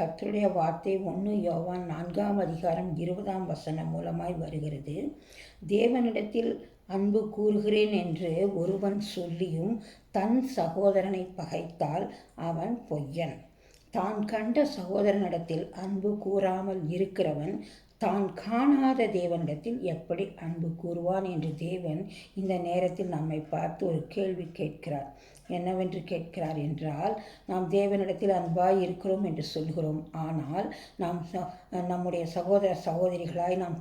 கர்த்தருடைய வார்த்தை ஒன்று யோவான் நான்காம் அதிகாரம் இருபதாம் வசனம் மூலமாய் வருகிறது. தேவனிடத்தில் அன்பு கூறுகிறேன் என்று ஒருவன் சொல்லியும் தன் சகோதரனை பகைத்தால் அவன் பொய்யன். தான் கண்ட சகோதரனிடத்தில் அன்பு கூறாமல் இருக்கிறவன் தான் காணாத தேவனிடத்தில் எப்படி அன்பு கூறுவான் என்று தேவன் இந்த நேரத்தில் நம்மை பார்த்து ஒரு கேள்வி கேட்கிறார். என்னவென்று கேட்கிறார் என்றால் நாம் தேவனிடத்தில் அன்பாய் இருக்கிறோம் என்று சொல்கிறோம். ஆனால் நாம் நம்முடைய சகோதர சகோதரிகளாய் நாம்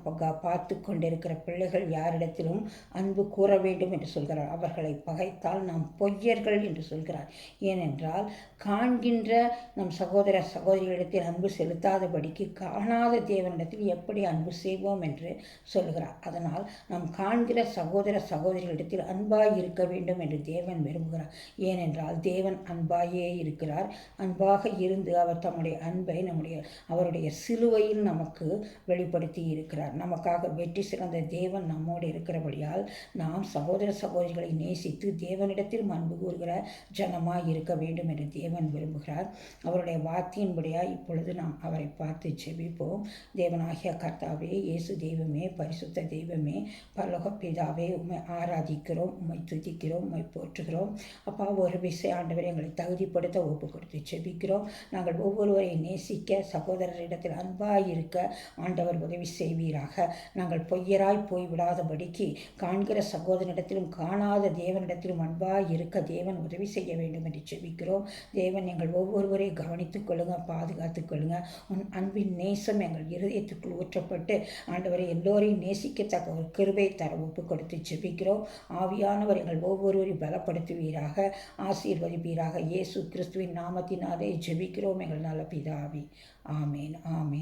பார்த்து கொண்டிருக்கிற பிள்ளைகள் யாரிடத்திலும் அன்பு கூற வேண்டும் என்று சொல்கிறார். அவர்களை பகைத்தால் நாம் பொய்யர்கள் என்று சொல்கிறார். ஏனென்றால் காண்கின்ற நம் சகோதர சகோதரிகளிடத்தில் அன்பு செலுத்தாதபடிக்கு காணாத தேவனிடத்தில் எப்படி அன்பு செய்வோம் என்று சொல்கிறார் அதனால் நாம் காண்கிற சகோதர சகோதரிகளிடத்தில் அன்பாய் இருக்க வேண்டும் என்று தேவன் விரும்புகிறார். ஏனென்றால் தேவன் அன்பாயே இருக்கிறார். அன்பாக இருந்து அவர் தம்முடைய அன்பை நம்முடைய அவருடைய சிலுவையில் நமக்கு வெளிப்படுத்தி இருக்கிறார். நமக்காக வெற்றி சிறந்த தேவன் நம்மோடு இருக்கிறபடியால் நாம் சகோதர சகோதரிகளை நேசித்து தேவனிடத்தில் அன்பு கூறுகிற ஜனமாக இருக்க வேண்டும் என்று தேவன் விரும்புகிறார். அவருடைய வார்த்தையின்படியாக இப்பொழுது நாம் அவரை பார்த்து செபிப்போம் தேவனாகிய கர்த்தாவே இயேசு தெய்வமே பரிசுத்த தெய்வமே பரலோக பிதாவே உண்மை ஆராதிக்கிறோம் உண்மை துதிக்கிறோம் உண்மை போற்றுகிறோம். அப்பா ஒரு விசை ஆண்டவர் எங்களை தகுதிப்படுத்த ஒப்பு கொடுத்து செபிக்கிறோம் நாங்கள் ஒவ்வொருவரை நேசிக்க சகோதரரிடத்தில் அன்பாக இருக்க ஆண்டவர் உதவி செய்வீராக. நாங்கள் பொய்யராய் போய்விடாதபடிக்கு காண்கிற சகோதரனிடத்திலும் காணாத தேவனிடத்திலும் அன்பாக இருக்க தேவன் உதவி செய்ய வேண்டும் என்று செபிக்கிறோம் தேவன் எங்கள் ஒவ்வொருவரையும் கவனித்துக் கொள்ளுங்க பாதுகாத்துக் கொள்ளுங்க. உன் அன்பின் நேசம் எங்கள் இருதயத்துக்குள் ஊற்றப்பட்டு ஆண்டவரை எல்லோரையும் நேசிக்கத்தக்க ஒரு கிருபை தர ஒப்பு கொடுத்து ஜெபிக்கிறோம். ஆவியானவர் எங்கள் ஒவ்வொருவரையும் பலப்படுத்துவீராக ஆசீர்வதிப்பீராக. இயேசு கிறிஸ்துவின் நாமத்தினாலே ஜெபிக்கிறோம் எங்கள் நல்ல பிதாவி. ஆமேன் ஆமேன்.